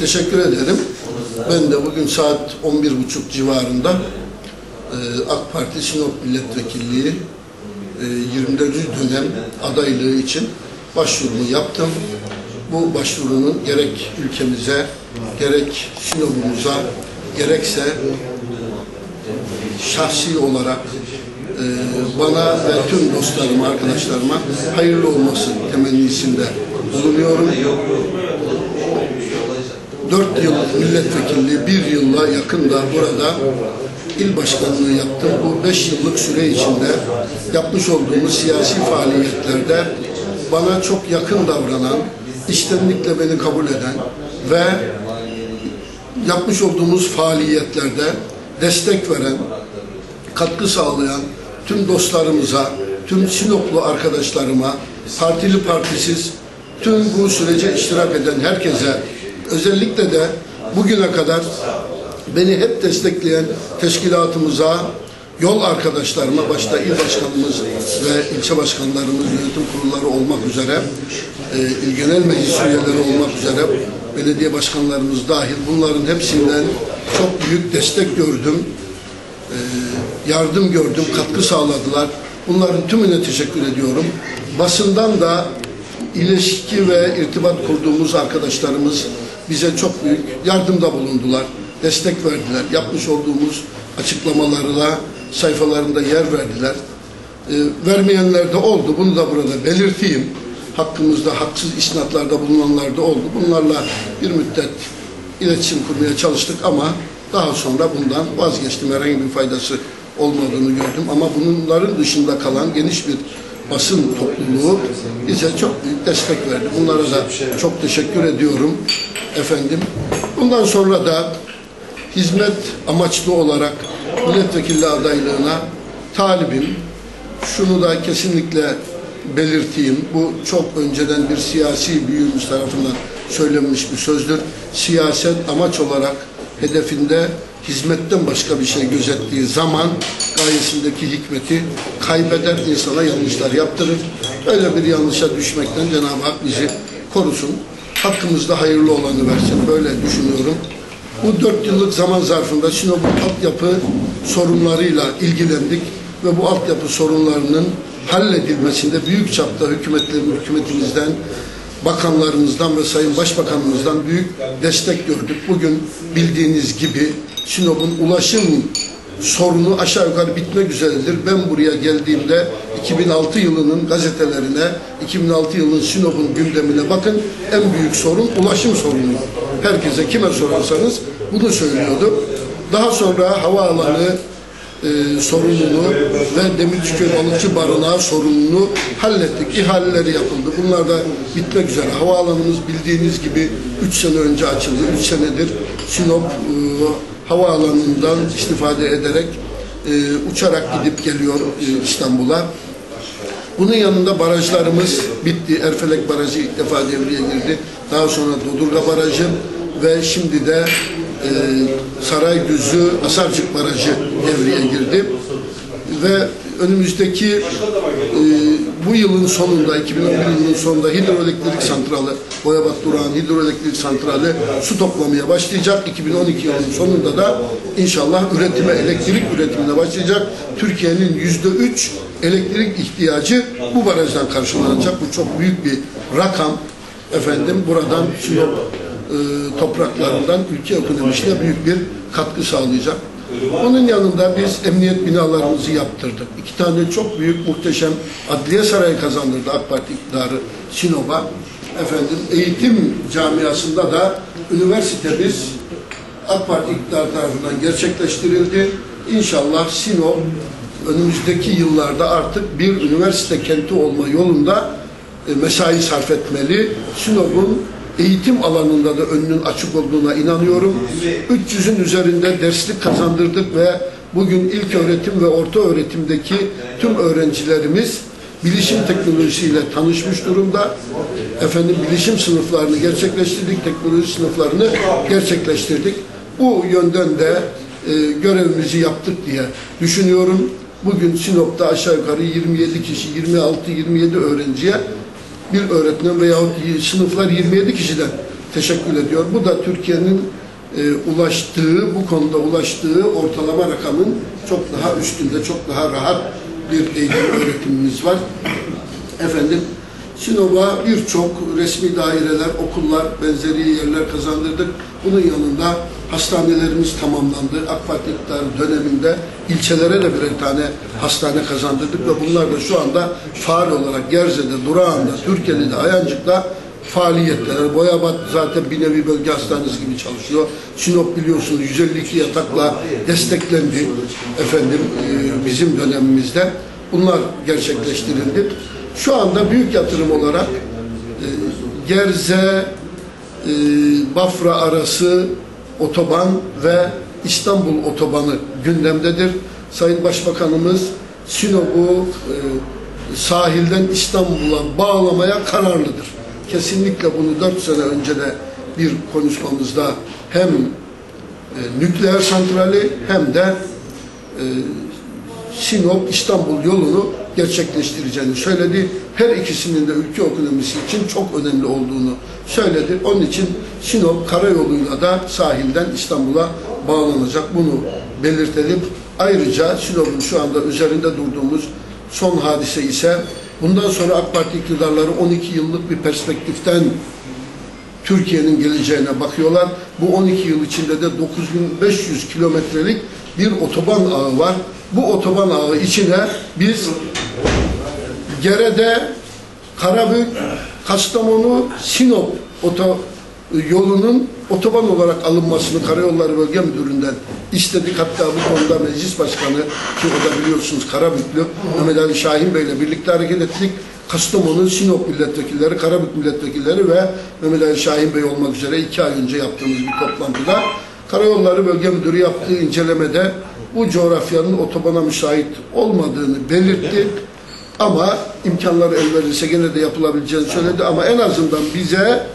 Teşekkür ederim. Ben de bugün saat 11.30 civarında e, AK Parti Sinop Milletvekilliği e, 24. dönem adaylığı için başvurumu yaptım. Bu başvurunun gerek ülkemize, gerek Sinop'umuza, gerekse şahsi olarak e, bana ve tüm dostlarıma, arkadaşlarıma hayırlı olması temennisinde bulunuyorum. Dört yıl milletvekilliği, bir yılla yakın da burada il başkanlığı yaptım. Bu beş yıllık süre içinde yapmış olduğumuz siyasi faaliyetlerde bana çok yakın davranan, içtenlikle beni kabul eden ve yapmış olduğumuz faaliyetlerde destek veren, katkı sağlayan tüm dostlarımıza, tüm Sinoplu arkadaşlarıma, partili partisiz tüm bu sürece iştirak eden herkese, özellikle de bugüne kadar beni hep destekleyen teşkilatımıza, yol arkadaşlarıma, başta il başkanımız ve ilçe başkanlarımız, yönetim kurulları olmak üzere, e, il genel meclis üyeleri olmak üzere, belediye başkanlarımız dahil bunların hepsinden çok büyük destek gördüm yardım gördüm, katkı sağladılar. Bunların tümüne teşekkür ediyorum. Basından da ilişki ve irtibat kurduğumuz arkadaşlarımız bize çok büyük yardımda bulundular, destek verdiler. Yapmış olduğumuz açıklamalarla sayfalarında yer verdiler. E, vermeyenler de oldu. Bunu da burada belirteyim. Hakkımızda haksız isnatlarda bulunanlar da oldu. Bunlarla bir müddet iletişim kurmaya çalıştık ama daha sonra bundan vazgeçtim. Herhangi bir faydası olmadığını gördüm. Ama bunların dışında kalan geniş bir basın topluluğu bize çok büyük destek verdi. Bunlara da çok teşekkür ediyorum efendim. Bundan sonra da hizmet amaçlı olarak milletvekili adaylığına talibim. Şunu da kesinlikle belirteyim. Bu çok önceden bir siyasi büyüğümüz tarafından söylenmiş bir sözdür. Siyaset amaç olarak hedefinde hizmetten başka bir şey gözettiği zaman gayesindeki hikmeti kaybeder, insana yanlışlar yaptırır. Öyle bir yanlışa düşmekten Cenab-ı Hak bizi korusun. Hakkımızda hayırlı olanı versin. Böyle düşünüyorum. Bu dört yıllık zaman zarfında Sinop'un altyapı sorunlarıyla ilgilendik ve bu altyapı sorunlarının halledilmesinde büyük çapta hükümetlerin, hükümetimizden, bakanlarımızdan ve Sayın Başbakanımızdan büyük destek gördük. Bugün bildiğiniz gibi Sinop'un ulaşım sorunu aşağı yukarı bitmek üzeredir. Ben buraya geldiğimde 2006 yılının gazetelerine, 2006 yılının Sinop'un gündemine bakın. En büyük sorun ulaşım sorunu. Herkese kime sorarsanız bunu söylüyordu. Daha sonra havaalanı e, sorununu ve Demirciköy Balıkçı Barınağı sorununu hallettik. İhaleleri yapıldı. Bunlar da bitmek üzere. Havaalanımız bildiğiniz gibi 3 sene önce açıldı. 3 senedir Sinop e, havaalanından istifade ederek e, uçarak gidip geliyor e, İstanbul'a. Bunun yanında barajlarımız bitti. Erfelek Barajı ilk defa devreye girdi. Daha sonra Dodurga Barajı ve şimdi de e, Saraydüzü Asarcık Barajı devreye girdi. Ve önümüzdeki e, bu yılın sonunda, 2011 yılının sonunda hidroelektrik santralı, Boyabat Durağan hidroelektrik santrali su toplamaya başlayacak. 2012 yılının sonunda da inşallah üretime, elektrik üretimine başlayacak. Türkiye'nin yüzde üç elektrik ihtiyacı bu barajdan karşılanacak. Bu çok büyük bir rakam. Efendim buradan Sinop e, topraklarından ülke ekonomisine büyük bir katkı sağlayacak. Onun yanında biz emniyet binalarımızı yaptırdık. İki tane çok büyük muhteşem adliye sarayı kazandırdı AK Parti iktidarı Sinop'a. Efendim eğitim camiasında da üniversitemiz AK Parti iktidarı tarafından gerçekleştirildi. İnşallah Sinop önümüzdeki yıllarda artık bir üniversite kenti olma yolunda e, mesai sarf etmeli. Sinop'un eğitim alanında da önünün açık olduğuna inanıyorum. 300'ün üzerinde derslik kazandırdık ve bugün ilk öğretim ve orta öğretimdeki tüm öğrencilerimiz bilişim teknolojisiyle tanışmış durumda. Efendim bilişim sınıflarını gerçekleştirdik, teknoloji sınıflarını gerçekleştirdik. Bu yönden de e, görevimizi yaptık diye düşünüyorum. Bugün Sinop'ta aşağı yukarı 27 kişi, 26-27 öğrenciye bir öğretmen veyahut sınıflar 27 kişiden teşekkür ediyor. Bu da Türkiye'nin e, ulaştığı, bu konuda ulaştığı ortalama rakamın çok daha üstünde, çok daha rahat bir eğitim öğretimimiz var. Efendim, Sinop'a birçok resmi daireler, okullar, benzeri yerler kazandırdık. Bunun yanında hastanelerimiz tamamlandı. AK Parti döneminde ilçelere de birer tane hastane kazandırdık ve bunlar da şu anda faal olarak Gerze'de, Durağan'da, Türkiye'de, Ayancık'ta faaliyetler. Boyabat zaten bir nevi bölge hastanesi gibi çalışıyor. Sinop biliyorsunuz 152 yatakla desteklendi efendim e, bizim dönemimizde. Bunlar gerçekleştirildi. Şu anda büyük yatırım olarak e, Gerze, e, Bafra arası otoban ve İstanbul otobanı gündemdedir. Sayın Başbakanımız Sinop'u e, sahilden İstanbul'a bağlamaya kararlıdır. Kesinlikle bunu dört sene önce de bir konuşmamızda hem e, nükleer santrali hem de e, Sinop İstanbul yolunu gerçekleştireceğini söyledi. Her ikisinin de ülke ekonomisi için çok önemli olduğunu söyledi. Onun için Sinop karayoluyla da sahilden İstanbul'a bağlanacak. Bunu belirtelim. Ayrıca Sinop'un şu anda üzerinde durduğumuz son hadise ise bundan sonra AK Parti iktidarları 12 yıllık bir perspektiften Türkiye'nin geleceğine bakıyorlar. Bu 12 yıl içinde de 9500 kilometrelik bir otoban ağı var. Bu otoban ağı içine biz Gerede, Karabük, Kastamonu, Sinop oto yolunun otoban olarak alınmasını Karayolları Bölge Müdürlüğü'nden istedik. Hatta bu konuda Meclis Başkanı ki o da biliyorsunuz Karabüklü Mehmet Ali Şahin Bey ile birlikte hareket ettik. Kastamonu, Sinop milletvekilleri, Karabük milletvekilleri ve Mehmet Ali Şahin Bey olmak üzere iki ay önce yaptığımız bir toplantıda Karayolları Bölge Müdürü yaptığı incelemede bu coğrafyanın otobana müsait olmadığını belirtti. Ama imkanları el verirse gene de yapılabileceğini söyledi ama en azından bize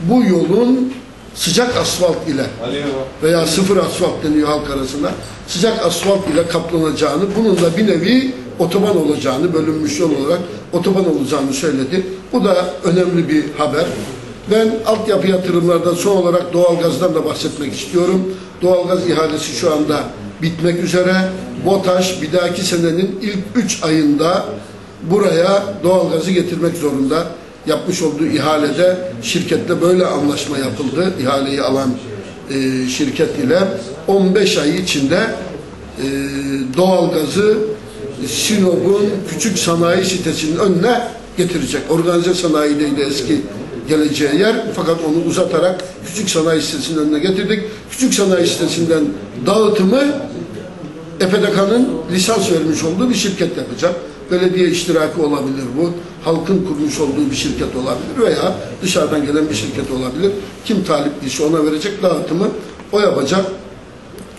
bu yolun sıcak asfalt ile veya sıfır asfalt deniyor halk arasında sıcak asfalt ile kaplanacağını bunun da bir nevi otoban olacağını bölünmüş yol olarak otoban olacağını söyledi. Bu da önemli bir haber. Ben altyapı yatırımlardan son olarak doğalgazdan da bahsetmek istiyorum. Doğalgaz ihalesi şu anda bitmek üzere. BOTAŞ bir dahaki senenin ilk 3 ayında buraya doğalgazı getirmek zorunda. Yapmış olduğu ihalede şirketle böyle anlaşma yapıldı. İhaleyi alan e, şirket ile 15 ay içinde e, doğalgazı Sinop'un küçük sanayi sitesinin önüne getirecek. Organize sanayideydi eski geleceği yer. Fakat onu uzatarak küçük sanayi sitesinin önüne getirdik. Küçük sanayi sitesinden dağıtımı EPDK'nın lisans vermiş olduğu bir şirket yapacak. Belediye iştiraki olabilir bu. Halkın kurmuş olduğu bir şirket olabilir veya dışarıdan gelen bir şirket olabilir. Kim talipliyse ona verecek dağıtımı o yapacak.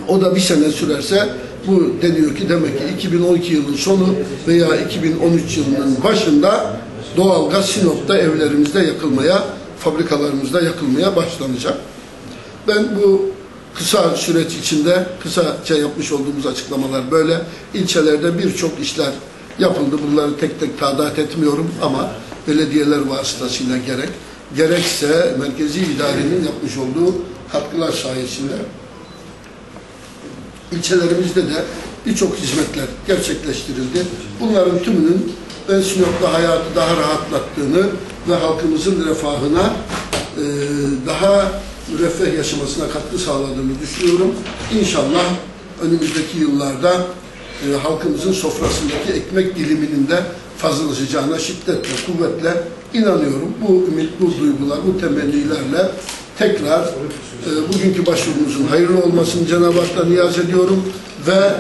O da bir sene sürerse bu deniyor ki demek ki 2012 yılının sonu veya 2013 yılının başında doğalgaz Sinop'ta evlerimizde yakılmaya, fabrikalarımızda yakılmaya başlanacak. Ben bu kısa süreç içinde kısaca yapmış olduğumuz açıklamalar böyle. İlçelerde birçok işler yapıldı. Bunları tek tek tadat etmiyorum ama belediyeler vasıtasıyla gerek, gerekse merkezi idarenin yapmış olduğu katkılar sayesinde ilçelerimizde de birçok hizmetler gerçekleştirildi. Bunların tümünün ben Sinop'ta hayatı daha rahatlattığını ve halkımızın refahına e, daha müreffeh yaşamasına katkı sağladığını düşünüyorum. İnşallah önümüzdeki yıllarda e, halkımızın sofrasındaki ekmek diliminin de fazlalaşacağına şiddetle, kuvvetle inanıyorum. Bu ümit, bu duygular, bu temennilerle tekrar e, bugünkü başvurumuzun hayırlı olmasını Cenab-ı Hak'tan niyaz ediyorum ve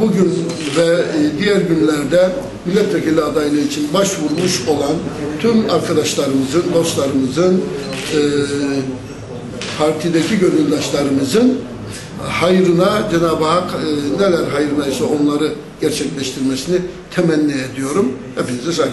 bugün ve e, diğer günlerde milletvekili adaylığı için başvurmuş olan tüm arkadaşlarımızın, dostlarımızın, e, partideki gönüldaşlarımızın hayrına Cenab-ı Hak e, neler hayrına ise onları gerçekleştirmesini temenni ediyorum. Hepinize saygı.